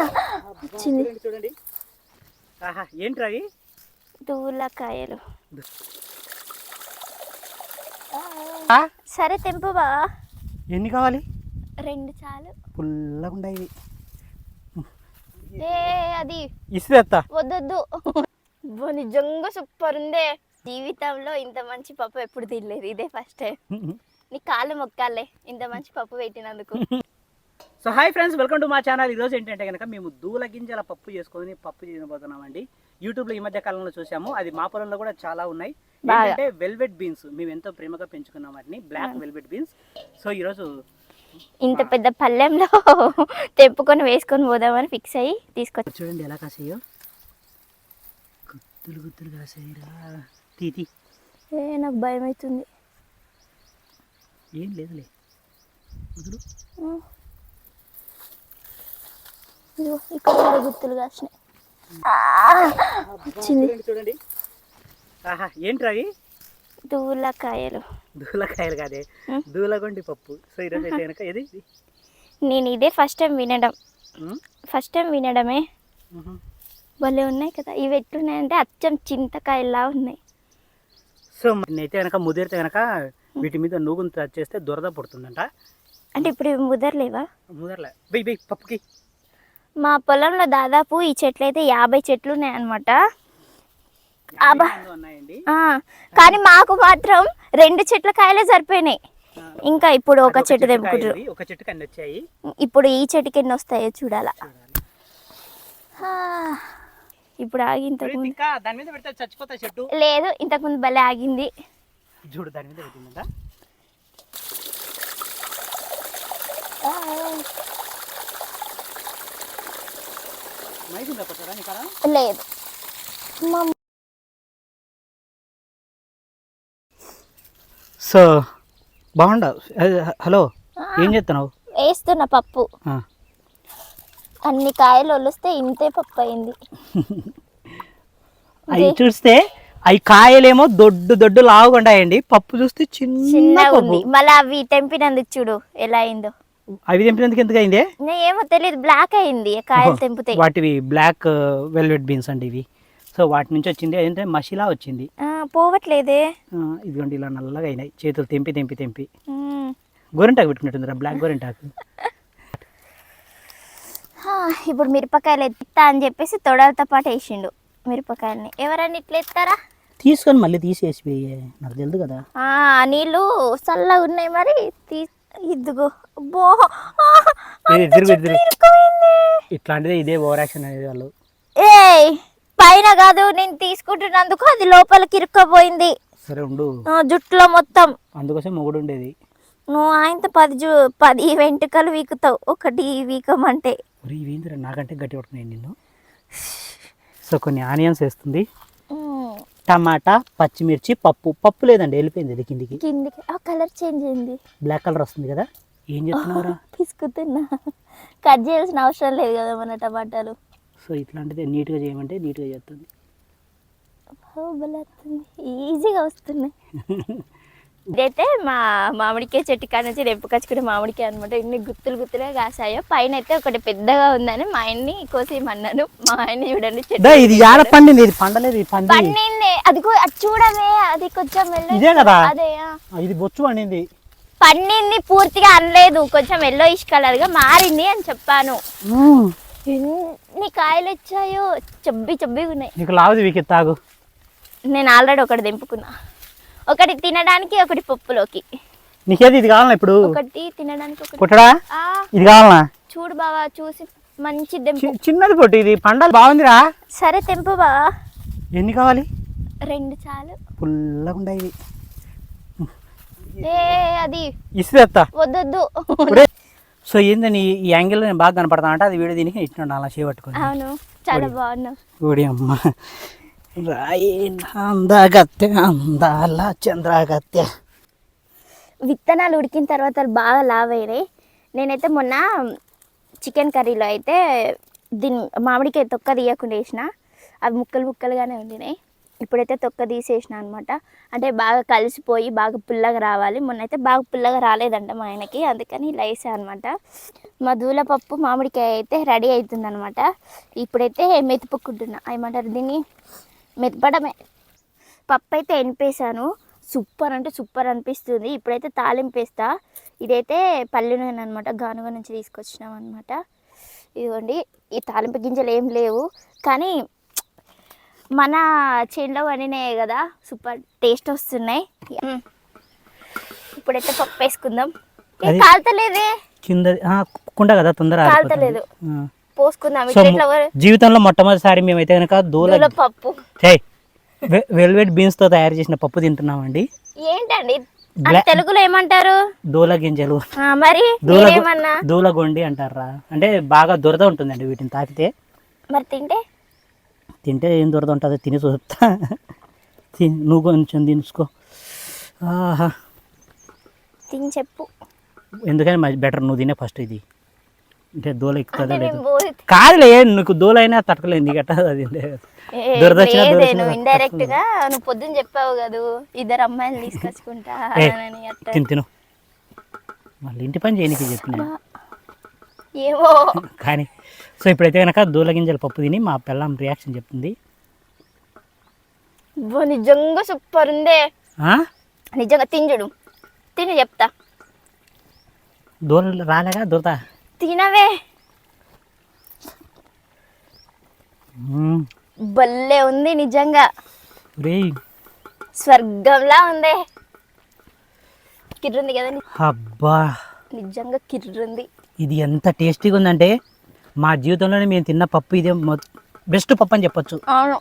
వచ్చింది. చూడండి. ఆహా ఏంటి అవి? దూలకాయలు? సరే తెంపు బావా. ఎన్ని కావాలి? రెండు చాలు. పుల్లగా ఉన్నాయి ఏ అది. ఇసురెత్తా వద్దొద్దు. నిజంగా సూపర్ ఉందే. జీవితంలో ఇంత మంచి పప్పు ఎప్పుడు తినలేదు. ఇదే ఫస్ట్ టైం నీ కాళ్ళు మొక్కాలే. ఇంత మంచి పప్పు పెట్టినందుకు. So hi friends welcome to మా ఛానల్. ఈరోజు ఏంటంటే కనుక మేము దూల గింజల పప్పు చేసుకొని పప్పు చేయబోతున్నామండి. యూట్యూబ్లో ఈ మధ్య కాలంలో చూసాము. అది మా పొలంలో కూడా చాలా ఉన్నాయి. ఏంటంటే వెల్వెట్ బీన్స్ మేము ఎంతో ప్రేమగా పెంచుకున్నాం వాటిని. Black velvet beans. సో ఈరోజు ఇంత పెద్ద పళ్ళెంలో తెంపుకొని వేసుకొని పోదామని ఫిక్స్ అయ్యి తీసుకొచ్చి చూడండి ఎలా కాసాయో. గుత్తులు గుత్తులు కాసాయిరా. తీ తీ. ఏ నాకు భయం అవుతుంది ఏం లేదులే. వదులు. ఇక్కడ కూడా గుర్తులు కాసినాయి. చూడండి. ఆహా అవి? దూలకాయలు. దూలకాయలు కాదే. దూలగొండి పప్పు. సో ఈరోజు అయితే కనుక ఇది ఇది. నేను ఇదే ఫస్ట్ టైం వినడం? ఫస్ట్ టైం వినడమే. భలే ఉన్నాయి కదా. ఇవి ఎట్లున్నాయంటే అచ్చం చింతకాయలా ఉన్నాయి. సో అయితే కనుక ముదిరితే కనుక వీటి మీద నూగును చేస్తే దురద పుడుతుందంట. అంటే ఇప్పుడు ముదరలేవా? ముదరలే. బెయ్ బెయ్ పప్పుకి. మా పొలంలో దాదాపు ఈ చెట్లు అయితే యాభై చెట్లు ఉన్నాయండి? ఆ, కానీ మాకు మాత్రం రెండు చెట్ల కాయలే సరిపోయినాయి. ఇంకా ఇప్పుడు ఒక చెట్టు తెంపుకుంటారు. ఒక అన్ని వచ్చాయి. ఇప్పుడు ఈ చెట్టుకి ఎన్ని వస్తాయో చూడాలా. ఇప్పుడు ఆగి దాని మీద చెట్టు. లేదు ఇంతకుముందు భలే ఆగింది. చూడు దాని మీద పెట్టిందంట ఆ, మైకుందా కొట్టరా ఇక్కడ లేదు. సో బాగుండవు హలో ఏం చేస్తున్నావు వేస్తున్న పప్పు. అన్ని కాయలు ఒలిస్తే ఇంతే పప్పు అయింది. అవి చూస్తే అవి కాయలేమో దొడ్డు దొడ్డు లావుగుండాయండి పప్పు చూస్తే చిన్న చిన్నగా పప్పు. ఉంది. మళ్ళీ అవి తెంపినందుకు చూడు ఎలా అయిందో. అవి తెంపినందుకు ఎందుకు అయిందే? ఏమో తెలియదు బ్లాక్ అయింది కాయలు తెంపుతాయి వాటివి బ్లాక్ వెల్వెట్ బీన్స్ అండి ఇవి. సో వాటి నుంచి వచ్చింది ఏంటంటే మసిలా వచ్చింది. పోవట్లేదే. ఇదిగోండి ఇలా నల్లగా అయినాయి. చేతులు తెంపి తెంపి తెంపి. గోరింటాకు పెట్టుకున్నట్టుందిరా బ్లాక్ గోరింటాకు. ఇప్పుడు మిరపకాయలు ఎత్తా అని చెప్పేసి తొడలతో పాటు వేసిండు మిరపకాయలని. ఎవరన్నా ఇట్లా ఎత్తారా? తీసుకొని మళ్ళీ తీసేసి నాకు తెలియదు కదా. ఆ, నీళ్ళు చల్లగా ఉన్నాయి మరి తీ ఇదిగో బో. ఇట్లాంటిదే ఇదే ఓవర్ యాక్షన్ అనేది వాళ్ళు. ఏయ్ పైన కాదు నేను తీసుకుంటున్నందుకు అది లోపలికి ఇరుక్కపోయింది. సరే ఉండు. జుట్టులో మొత్తం. అందుకోసం మొగుడు ఉండేది నువ్వు ఆయనతో పది జు పది వెంట్రుకలు వీకుతావు. ఒకటి వీకమంటే. ఇవేందిరా? నాకంటే గట్టి పడుతున్నాయి నిన్ను. సో కొన్ని ఆనియన్స్ వేస్తుంది. టమాటా పచ్చిమిర్చి పప్పు. పప్పు లేదండి వెళ్ళిపోయింది ఇది కిందికి. కిందికి. ఆ కలర్ చేంజ్ అయింది. బ్లాక్ కలర్ వస్తుంది కదా. ఏం చేస్తున్నావురా? తీసుకుతున్నా. కట్ చేయాల్సిన అవసరం లేదు కదా మన టమాటాలు. సో ఇట్లాంటిదే నీట్గా చేయమంటే నీట్గా చేస్తుంది. ఈజీగా వస్తున్నాయి. ఇదైతే మా మామిడికాయ చెట్టు కాడ నుంచి రెప్పుకొచ్చుకునే మామిడికాయ అనమాట ఇన్ని గుత్తులు గుత్తులుగా కాసాయో పైన అయితే ఒకటి పెద్దగా ఉందని మా ఆయన్ని కోసేయమన్నాను. మా ఆయన చూడండి చెట్టు. ఇది పండింది? ఇది పండలేదు? ఇది పండింది? అది కూ- అది చూడవే. అది కొంచెం ఇదే కదా? అదే. ఇది బొచ్చు పండింది. పండింది పూర్తిగా అనలేదు. కొంచెం ఎల్లో ఇష్ కలర్గా మారింది అని చెప్పాను. ఎన్ని కాయలు వచ్చాయో. చబ్బి చబ్బిగా ఉన్నాయి. నీకు వీకి తాగు. నేను ఆల్రెడీ ఒకటి తెంపుకున్నా. ఒకటి తినడానికి ఒకటి పప్పులోకి. నీకేది ఇది కావాలా ఇప్పుడు? ఒకటి తినడానికి ఒకటి. పుట్టడా? ఆ. ఇది కావాలా చూడు బావా చూసి మంచి చి- చిన్నది పొట్టు ఇది పండాలి బాగుందిరా. సరే తెంపు బావా. ఎన్ని కావాలి? రెండు చాలు. పుల్లగా ఉన్నాయి ఏ అది. ఇసురెత్తా వద్దొద్దు. సో ఏందని ఈ యాంగిల్ నేను బాగా కనపడతా అంటే అది వీడియో దీనికి ఇచ్చినాడు అలా చేపట్టుకొని అవును. చాలా బాగున్నావు. ఓడి అమ్మ. రాయి అందాల విత్తనాలు ఉడికిన తర్వాత బాగా లావ్ అయినాయి. నేనైతే మొన్న చికెన్ కర్రీలో అయితే దీని మామిడికాయ తొక్క తీయకుండా వేసిన. అవి ముక్కలు ముక్కలుగానే ఉండినాయి ఇప్పుడైతే తొక్క తీసేసిన అనమాట అంటే బాగా కలిసిపోయి బాగా పుల్లగా రావాలి. మొన్న అయితే బాగా పుల్లగా రాలేదంట మా ఆయనకి. అందుకని ఇలా వేసా అనమాట మా దూలపప్పు మామిడికాయ అయితే రెడీ అవుతుంది అనమాట ఇప్పుడైతే మెతుపుకుంటున్నా ఏమంటారు దీన్ని? మెతపడమే పప్పు అయితే ఎనిపేసాను సూపర్ అంటే సూపర్ అనిపిస్తుంది. ఇప్పుడైతే తాలింపు వేస్తా ఇదైతే పల్లె నూనె అనమాట గానుగ నుంచి తీసుకొచ్చినాం అనమాట ఇదిగోండి ఈ తాలింపు గింజలు ఏం లేవు. కానీ మన చేనులో పండినాయి కదా. సూపర్ టేస్ట్ వస్తున్నాయి. ఇప్పుడైతే పప్పు వేసుకుందాం కాలుతలేదే. కింద కుండ కదా తొందర. కాలుతలేదు. పోసుకుందాం. జీవితంలో మొట్టమొదటిసారి మేమైతే కనుక దూల పప్పు. వెల్వెట్ బీన్స్తో తయారు చేసిన పప్పు తింటున్నామండి. ఏంటండి? తెలుగులో ఏమంటారు? దూల గింజలు. మరి దూల దూలగొండి అంటారా? అంటే బాగా దురద ఉంటుందండి వీటిని తాకితే. మరి తింటే? తింటే ఏం దురద ఉంటుందో తిని చూస్తా. నువ్వు కొంచెం తినుసుకో. ఆహా. తిని చెప్పు. ఎందుకని బెటర్ నువ్వు తినే ఫస్ట్ ఇది. అంటే దూల ఎక్కుతుందా లేదు? కాదులే నీకు దూల అయినా తట్టలేదు నీకు అట్ట అది నువ్వు ఇండైరెక్ట్గా నువ్వు పొద్దున్న చెప్పావు కదా ఇద్దరు అమ్మాయిలు తీసుకొచ్చుకుంటా తిను తిను. మళ్ళీ ఇంటి పని చేయనీకి చెప్పిన? ఏమో. కానీ సో ఇప్పుడైతే కనుక దూల గింజల పప్పు తిని మా పిల్లం రియాక్షన్ చెప్తుంది. నిజంగా సూపర్ ఉందే? నిజంగా తింజుడు తిని చెప్తా. దూల రాలేగా దూరత తినవే. భలే ఉంది నిజంగా. స్వర్గంలా ఉంది. కిర్రుంది కదా అబ్బా నిజంగా కిర్రుంది. ఇది ఎంత టేస్టీగా ఉందంటే మా జీవితంలోనే మేము తిన్న పప్పు ఇదే బెస్ట్ పప్పు అని చెప్పొచ్చు. అవును.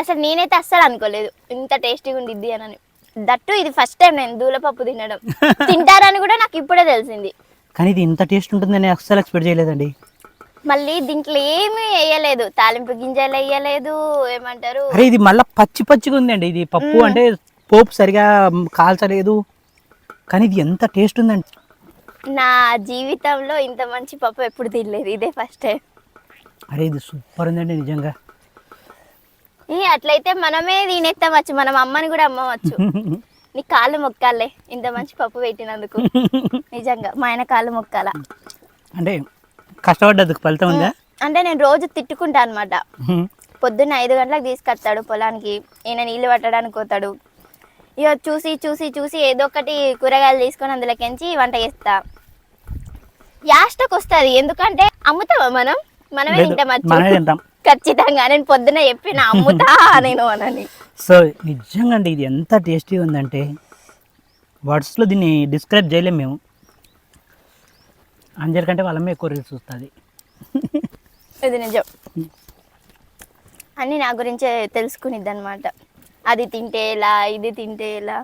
అసలు నేనైతే అస్సలు అనుకోలేదు. ఇంత టేస్టీగా ఉండిద్ది అని. దట్టు ఇది ఫస్ట్ టైం నేను దూలపప్పు తినడం. తింటారని కూడా నాకు ఇప్పుడే తెలిసింది. కానీ ఇది ఇంత టేస్ట్ ఉంటుందని అస్సలు ఎక్స్పెక్ట్ చేయలేదండి. మళ్ళీ దీంట్లో ఏమీ వేయలేదు. తాలింపు గింజలు వేయలేదు. ఏమంటారు? అరే ఇది మళ్ళీ పచ్చి పచ్చిగా ఉందండి. ఇది పప్పు అంటే పోపు సరిగా కాల్చలేదు. కానీ ఇది ఎంత టేస్ట్ ఉందండి. నా జీవితంలో ఇంత మంచి పప్పు ఎప్పుడు తినలేదు. ఇదే ఫస్ట్ టైం అరే ఇది సూపర్ ఉందండి నిజంగా. అట్లయితే మనమే తినేస్తామచ్చు మనం అమ్మని కూడా అమ్మవచ్చు. నీ కాళ్ళు మొక్కాలే ఇంత మంచి పప్పు పెట్టినందుకు. నిజంగా మా ఆయన కాళ్ళు మొక్కాల. అంటే కష్టపడ్డదుకు ఫలితం ఉందా? అంటే నేను రోజు తిట్టుకుంటా అనమాట పొద్దున్న ఐదు గంటలకు తీసుకొస్తాడు పొలానికి ఈయన నీళ్ళు పట్టడానికి పోతాడు. ఇక చూసి చూసి చూసి ఏదో ఒకటి కూరగాయలు తీసుకొని అందులోకించి వంట చేస్తా. యాస్టకు వస్తుంది ఎందుకంటే అమ్ముతావా మనం? మనమే తింటాం మనమే. తింటాం. ఖచ్చితంగా నేను పొద్దున చెప్పిన అమ్ముతా నేను అనని. సో నిజంగా అండి ఇది ఎంత టేస్టీ ఉందంటే వర్డ్స్లో దీన్ని డిస్క్రైబ్ చేయలేం మేము. అంజర్ కంటే వాళ్ళమే ఎక్కువ రీల్స్ చూస్తుంది. ఇది నిజం. అన్నీ నా గురించే తెలుసుకునిద్ది అనమాట అది తింటే ఎలా ఇది తింటే ఎలా?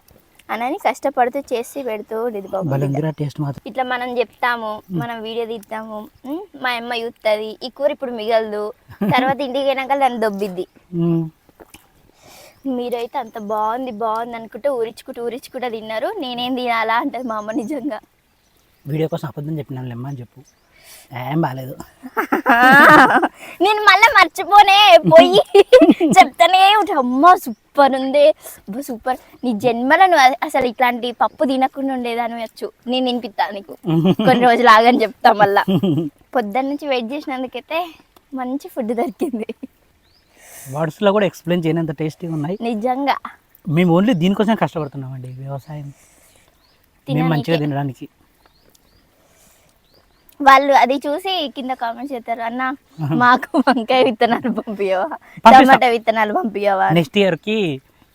అని కష్టపడుతూ చేసి పెడుతూ ఉండేది బాబు టేస్ట్ మాత్రం. ఇట్లా మనం చెప్తాము మనం వీడియో తీస్తాము ఉమ్, మా అమ్మ చూస్తుంది ఈ కూర ఇప్పుడు మిగలదు తర్వాత ఇంటికి పోయినాక దాన్ని దొబ్బిద్ది. మీరైతే అంత బాగుంది బాగుంది అనుకుంటే ఊరించుకుంటూ ఊరించుకుంటూ తిన్నారు నేనేం తినాలా అంటది మా అమ్మ నిజంగా. వీడియో కోసం అబద్ధం చెప్పినాను లెమ్మ అని చెప్పు. ఏం బాగాలేదు నేను మళ్ళీ మర్చిపోనే పోయి చెప్తానే అమ్మ సూపర్ ఉంది. అబ్బా సూపర్ నీ జన్మలో నువ్వు అసలు ఇట్లాంటి పప్పు తినకుండా ఉండేదాని వచ్చు నేను తినిపిస్తా నీకు. కొన్ని రోజులు ఆగని చెప్తా మళ్ళా. పొద్దున్న నుంచి వెయిట్ చేసినందుకైతే మంచి ఫుడ్ దొరికింది. వర్డ్స్లో కూడా ఎక్స్ప్లెయిన్ చేయనంత టేస్టీగా ఉన్నాయి. నిజంగా. మేము ఓన్లీ దీనికోసం కష్టపడుతున్నామండి వ్యవసాయం. మేము మంచిగా. తినడానికి. వాళ్ళు అది చూసి కింద కామెంట్స్ చేస్తారు అన్న మాకు వంకాయ విత్తనాలు పంపియవా పంపిస్తా. టమాటా విత్తనాలు పంపియవా అని. నెక్స్ట్ ఇయర్కి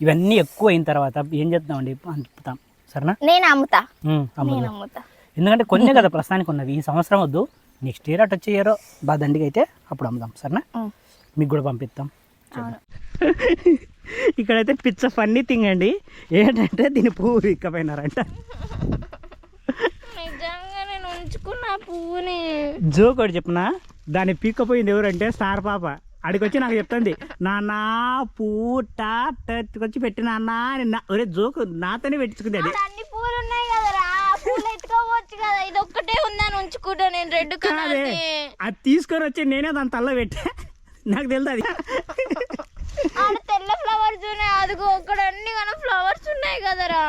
ఇవన్నీ ఎక్కువ అయిన తర్వాత ఏం చేద్దామండి? అంటుతాం సరేనా? నేను అమ్ముతా. నేను అమ్ముతా. ఎందుకంటే కొన్నే కదా ప్రస్తుతానికి ఉన్నవి ఈ సంవత్సరం వద్దు. నెక్స్ట్ ఇయర్ అటు వచ్చే ఇయర్ బాగా దండిగా అయితే అప్పుడు అమ్ముదాం. సరేనా. మీకు కూడా పంపిస్తాం. ఇక్కడైతే పిచ్చ ఫన్నీ థింగ్ అండి. ఏంటంటే దీని పువ్వు ఇక్కపోయినారంట నిజంగా నేను ఉంచుకున్న పువ్వుని. జోక్ ఒకటి చెప్పిన? దాన్ని పీక్కపోయింది ఎవరంటే స్టార్ పాప. అడిగి వచ్చి నాకు చెప్తుంది నాన్న పూట వచ్చి పెట్టిన అన్న అని నా ఒరే జోక్ నాతోనే పెట్టించుకుంది అది. అన్ని పూలు ఉన్నాయి కదరా పూలు ఎత్తుకోవచ్చు కదా. ఇది ఒక్కటే ఉందని ఉంచుకుంటా నేను రెడ్ కలర్ అది తీసుకొని వచ్చి నేనే దాని తల్ల పెట్టా. నాకు తెలుసు అది. ఆడ తెల్ల ఫ్లవర్స్ ఉన్నాయి. అదిగో అక్కడ అన్ని కానీ ఫ్లవర్స్ ఉన్నాయి కదరా.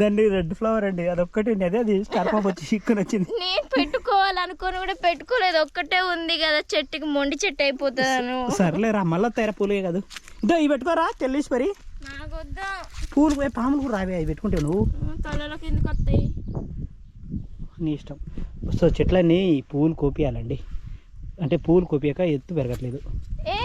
దాన్ని రెడ్ ఫ్లవర్ అండి. అదొక్కటి ఉంది. అదే అది స్టార్ పాప వచ్చి చిక్కుని వచ్చింది నేను పెట్టుకోవాలనుకొని కూడా పెట్టుకోలేదు. ఒక్కటే ఉంది కదా చెట్టుకి మొండి చెట్టు అయిపోతాను సర్లేరా మళ్ళీ తెర పూలే కాదు. ఇదో ఇవి పెట్టుకోరా తెల్లీశ్వరి నాకొద్దా. పూలు పోయి పాములు కూడా రావే అవి పెట్టుకుంటే నువ్వు. తలలోకి ఎందుకు వస్తాయి? నీ ఇష్టం. సో చెట్లన్నీ పూలు కోపియాలండి. అంటే పూలు కోపియాక ఎత్తు పెరగట్లేదు. ఏ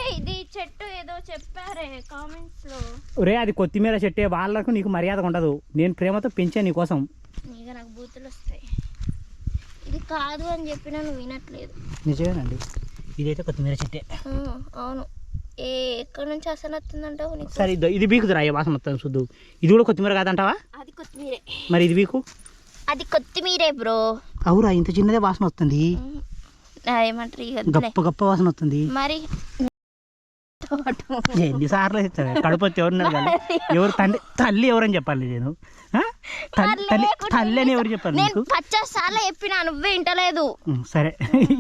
చెప్పారే కామెంట్స్లో. ఒరే అది కొత్తిమీర చెట్టే వాళ్ళకు నీకు మర్యాద ఉండదు. నేను ప్రేమతో పెంచాను నీకోసం ఇక నాకు బూతులు వస్తాయి. ఇది కాదు అని చెప్పినా నువ్వు వినట్లేదు. నిజమేనండి. ఇదైతే కొత్తిమీర చెట్టే. అవును. ఏ ఎక్కడి నుంచి అసలు వస్తుందంటావు నీకు? సరే ఇదో ఇది బీకుదురా వాసన వస్తుంది చూద్దు. ఇది కూడా కొత్తిమీర కాదంటావా? అది కొత్తిమీరే. మరి ఇది బీకు? అది కొత్తిమీరే బ్రో. అవురా ఇంత చిన్నదే వాసన వస్తుంది. ఏమంటారు ఇక గప్ప వాసన వస్తుంది. మరి ఎన్నిసార్లు కడుపు వచ్చి ఎవరున్నారు కదా ఎవరు తండ్రి తల్లి ఎవరని చెప్పాలి నేను? తల్లి తల్లి అని ఎవరు చెప్పాలి నేను సార్లు చెప్పినా నువ్వే వింటలేదు. సరే.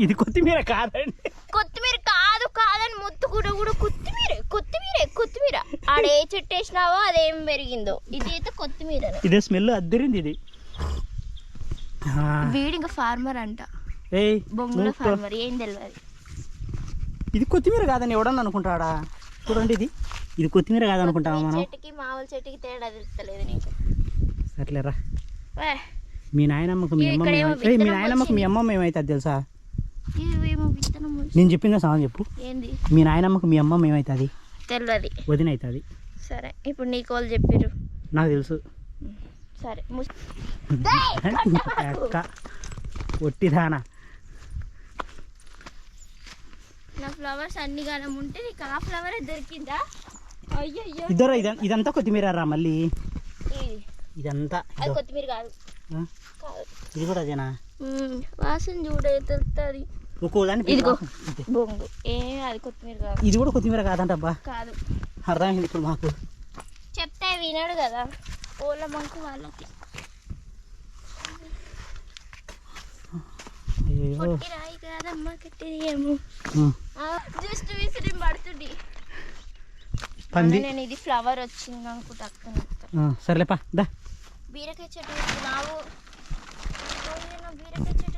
ఇది కొత్తిమీర కాదండి. కొత్తిమీర కాదు కాదని ముత్తు కూడా కూడా కొత్తిమీర కొత్తిమీర కొత్తిమీర. ఆడ ఏ చెట్టు వేసినావో అదేం పెరిగిందో. ఇది అయితే కొత్తిమీర ఇదే స్మెల్ అద్దరింది ఇది. ఆ, వీడి ఇంకా ఫార్మర్ అంట. ఏయ్ బొంగుల ఫార్మర్ ఏం తెలియదు ఇది కొత్తిమీర కాదని ఎవడన్నా అనుకుంటాడా? చూడండి ఇది. ఇది కొత్తిమీర కాదనుకుంటావా మనం? చెట్టుకి మామూలు చెట్టుకి తేడా తెలుస్తలేదు నీకు. సర్లేరా. మీ నాయనమ్మకు మీ ఏయ్, మీ నాయనమ్మకు మీ అమ్మమ్మ ఏమైతుంది తెలుసా? నేను చెప్పిందా సమాధానం చెప్పు. మీ నాయనమ్మకు మీ అమ్మమ్మ ఏమవుతుంది తెలియదు వదిన అవుతుంది సరే ఇప్పుడు నీకు వాళ్ళు చెప్పిర్రు. నాకు తెలుసు. సరే అక్క ఒట్టిదానా నా ఫ్లవర్స్ అన్ని గానం ఉంటే నీకు ఆ ఫ్లవరే దొరికిందా? అయ్యయ్యో. ఇద్దరు ఇద ఇదంతా కొత్తిమీర రా మళ్ళీ. ఇది ఇదంతా అది. కొత్తిమీర కాదు. ఇది కూడా అదేనా. వాసన చూడే తెలుస్తుంది ఇదిగో. బొంగు. ఏ అది కొత్తిమీర కాదు. ఇది కూడా కొత్తిమీర కాదంటబ్బా. కాదు. అర్థమైంది ఇప్పుడు మాకు. చెప్తే వినడు కదా. ఓళ్ళ మంకు వాళ్ళకి. పంది. నేను ఇది ఫ్లవర్ వచ్చింది అనుకుంటా సర్లేపా దా. బీరకాయ చెట్టు బీరకాయ చెట్టు